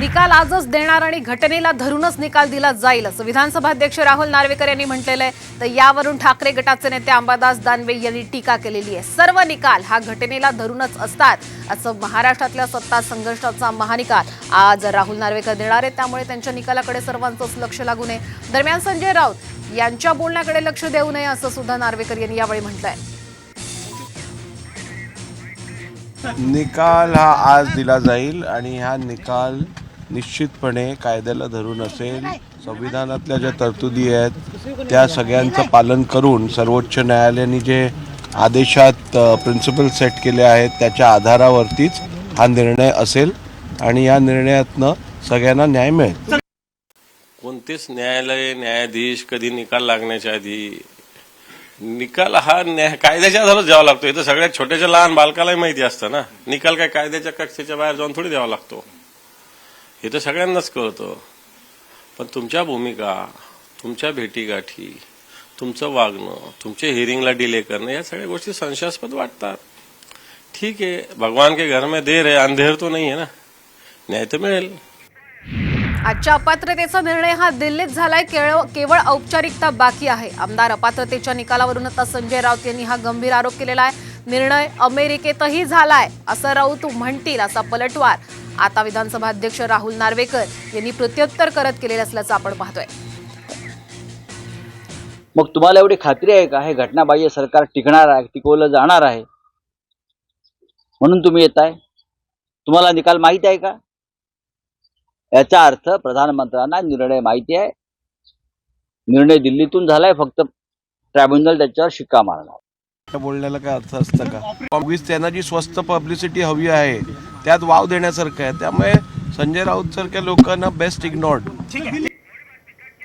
निकाल आजच देणार आणि घटनेला धरूनच निकाल दिला जाईल असं विधानसभा अध्यक्ष राहुल नार्वेकर यांनी म्हटलेलं आहे. तर यावरून ठाकरे गटाचे नेते अंबादास दानवे यांनी टीका केलेली आहे. सर्व निकाल हा घटनेला धरूनच असतात असं महाराष्ट्रातल्या सत्ता संघर्षाचा महानिकाल आज राहुल नार्वेकर देणार आहेत. त्यामुळे त्यांच्या निकालाकडे सर्वांचंच लक्ष लागू नये. दरम्यान संजय राऊत यांच्या बोलण्याकडे लक्ष देऊ नये असं सुद्धा नार्वेकर यांनी यावेळी म्हटलंय. निकाल हा आज दिला जाईल आणि हा निकाल निश्चितपणे कायद्याला धरून असेल संविधानातल्या ज्या तरतुदी आहेत त्या सगळ्यांचं पालन करून सर्वोच्च न्यायालयाने जे आदेशात प्रिन्सिपल सेट केले आहेत त्याच्या आधारावरतीच हा निर्णय असेल आणि या निर्णयातनं सगळ्यांना न्याय मिळेल. कोणतेच न्यायालय न्यायाधीश कधी निकाल लागण्याच्या आधी निकाल हा न्याय कायद्याच्या आधारच द्यावा लागतो. इथं सगळ्यात छोट्याच्या लहान बालकालाही माहिती असतं ना. निकाल काय कायद्याच्या कक्षेच्या बाहेर जाऊन थोडी द्यावा लागतो. हे तर सगळ्यांनाच कळतं. पण तुमच्या भूमिका तुमच्या भेटीगाठी तुमचं वागणं तुमच्या हिअरिंगला डिले करणं या सगळ्या गोष्टी संशयास्पद वाटतात. ठीक आहे भगवान के घर में देर है अंधेर तो नाही आहे ना? न्याय तर मिळेल. आजच्या अपात्रतेचा निर्णय हा दिल्लीत झालाय केवळ केवळ औपचारिकता बाकी आहे. आमदार अपात्रतेच्या निकालावरून आता संजय राऊत यांनी हा गंभीर आरोप केलेला आहे. निर्णय अमेरिकेतही झालाय असं राऊत म्हणतील असा पलटवार. आता विधानसभा अध्यक्ष राहुल नार्वेकर यांनी प्रत्युत्तर करत केलेलं असल्याचं आपण पाहतोय. मग तुम्हाला एवढी खात्री आहे का? हे घटनाबाह्य सरकार टिकणार आहे टिकवलं जाणार आहे. म्हणून तुम्ही येत आहे? तुम्हाला निकाल माहिती आहे का? याचा अर्थ प्रधानमंत्र्यांना निर्णय माहिती आहे. निर्णय दिल्लीतून झालाय फक्त ट्रायब्युनल त्याच्यावर शिक्का मारणार. बोलण्याला काय अर्थ असतं का? उगीच त्यांना जी स्वस्त पब्लिसिटी हवी आहे त्यात वाव देण्यासारखं आहे. त्यामुळे संजय राऊत सारख्या लोकांना बेस्ट इग्नोर्ड